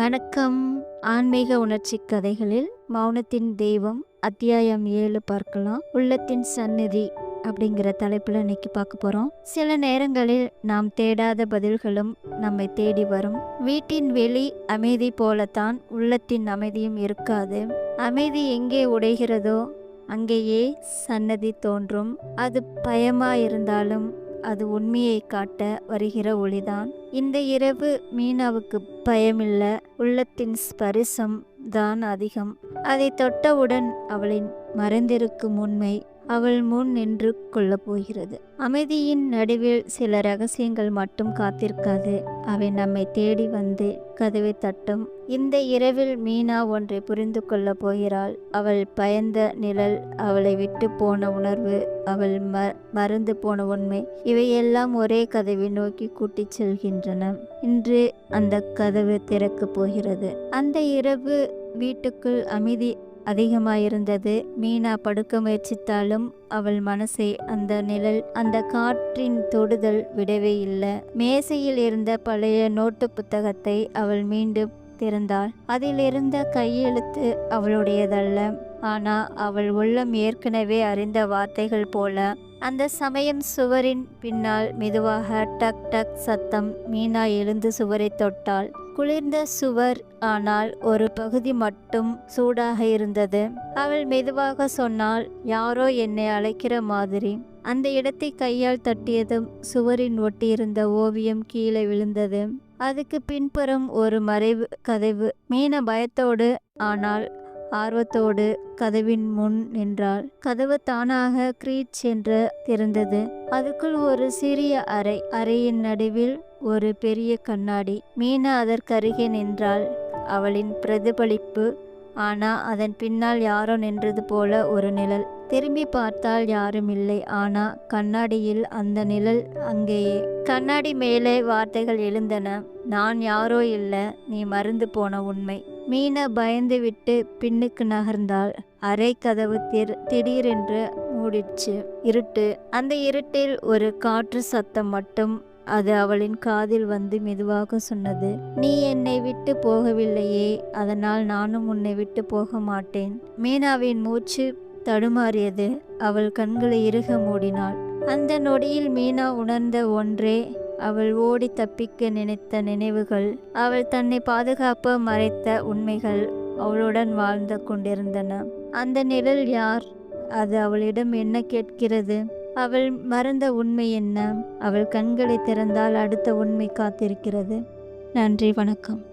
வணக்கம். ஆன்மீக உணர்ச்சி கதைகளில் மௌனத்தின் தெய்வம் அத்தியாயம் ஏழு பார்க்கலாம். உள்ளத்தின் சந்நிதி அப்படிங்கிற தலைப்பில் இன்னைக்கு பார்க்க போகிறோம் சில நேரங்களில் நாம் தேடாத பதில்களும் நம்மை தேடி வரும். வீட்டின் வெளி அமைதி போலத்தான் உள்ளத்தின் அமைதியும் இருக்காது. அமைதி எங்கே உடைகிறதோ அங்கேயே சன்னதி தோன்றும். அது பயமா இருந்தாலும் அது உண்மையை காட்ட வருகிற ஒளிதான். இந்த இரவு மீனாவுக்கு பயமில்ல. உள்ளத்தின் ஸ்பரிசம் தான் அதிகம். அதை தொட்டவுடன் அவளின் மறைந்திருக்கும் உண்மை அவள் முன் நின்று கொள்ளப் போகிறது. அமைதியின் நடுவில் சில ரகசியங்கள் மட்டும் காத்திருக்காது. அவை நம்மை தேடி வந்து கதவை தட்டும். இந்த இரவில் மீனா ஒன்றை புரிந்து கொள்ள போகிறாள். அவள் பயந்த நிழல் அவளை விட்டு போன உணர்வு அவள் ம மறந்து போன உண்மை இவையெல்லாம் ஒரே கதவை நோக்கி கூட்டிச் செல்கின்றன. இன்று அந்த கதவு திறக்கப் போகிறது. அந்த இரவு வீட்டுக்குள் அமைதி அதிகமாயிருந்தது. மீனா படுக்க முயற்சித்தாலும் அவள் மனசை அந்த நிழல் அந்த காற்றின் தொடுதல் விடவே இல்லை. மேசையில் இருந்த பழைய நோட்டு புத்தகத்தை அவள் மீண்டும் திறந்தாள். அதிலிருந்த கையெழுத்து அவளுடையதல்ல. ஆனா அவள் உள்ளம் ஏற்கனவே அறிந்த வார்த்தைகள் போல அந்த சமயம் சுவரின் பின்னால் மெதுவாக டக் டக் சத்தம் மீனா எழுந்து சுவரை தொட்டாள். குளிர்ந்த சுவர் ஆனால் ஒரு பகுதி மட்டும் சூடாக இருந்தது. அவள் மெதுவாக சொன்னால் யாரோ என்னை அழைக்கிற மாதிரி. அந்த இடத்தை கையால் தட்டியதும் சுவரின் ஒட்டியிருந்த ஓவியம் கீழே விழுந்தது. அதுக்கு பின்புறம் ஒரு மறைவு கதவு. மீன பயத்தோடு ஆனால் ஆர்வத்தோடு கதவின் முன் நின்றாள். கதவு தானாக கிரீச் என்று திறந்தது அதுக்குள் ஒரு சிறிய அறை அறையின் நடுவில் ஒரு பெரிய கண்ணாடி. மீனா அதற்கருகே நின்றாள். அவளின் பிரதிபலிப்பு ஆனா அதன் பின்னால் யாரோ நின்றது போல ஒரு நிழல். திரும்பி பார்த்தால் யாரும் இல்லை. ஆனா கண்ணாடியில் அந்த நிழல் அங்கேயே. கண்ணாடி மேலே வார்த்தைகள் எழுந்தன. நான் யாரோ இல்லை. நீ மறந்து போன உண்மை. மீனா பயந்து விட்டு பின்னுக்கு நகர்ந்தாள். அரை கதவு திர் திடீரென்று மூடிடுச்சு. இருட்டு. அந்த இருட்டில் ஒரு காற்று சத்தம் மட்டும் அது அவளின் காதில் வந்து மெதுவாக சொன்னது நீ என்னை விட்டு போகவில்லையே அதனால் நானும் உன்னை விட்டு போக மாட்டேன் மீனாவின் மூச்சு தடுமாறியது. அவள் கண்களை இறுக மூடினாள். அந்த நொடியில் மீனா உணர்ந்த ஒன்றே அவள் ஓடி தப்பிக்க நினைத்த நினைவுகள் அவள் தன்னை பாதுகாப்ப மறைத்த உண்மைகள் அவளுடன் வாழ்ந்து கொண்டிருந்தன. அந்த நிழல் யார்? அது அவளிடம் என்ன கேட்கிறது? அவள் மறந்த உண்மை என்ன? அவள் கண்களை திறந்தால் அடுத்த உண்மை காத்திருக்கிறது. நன்றி வணக்கம்.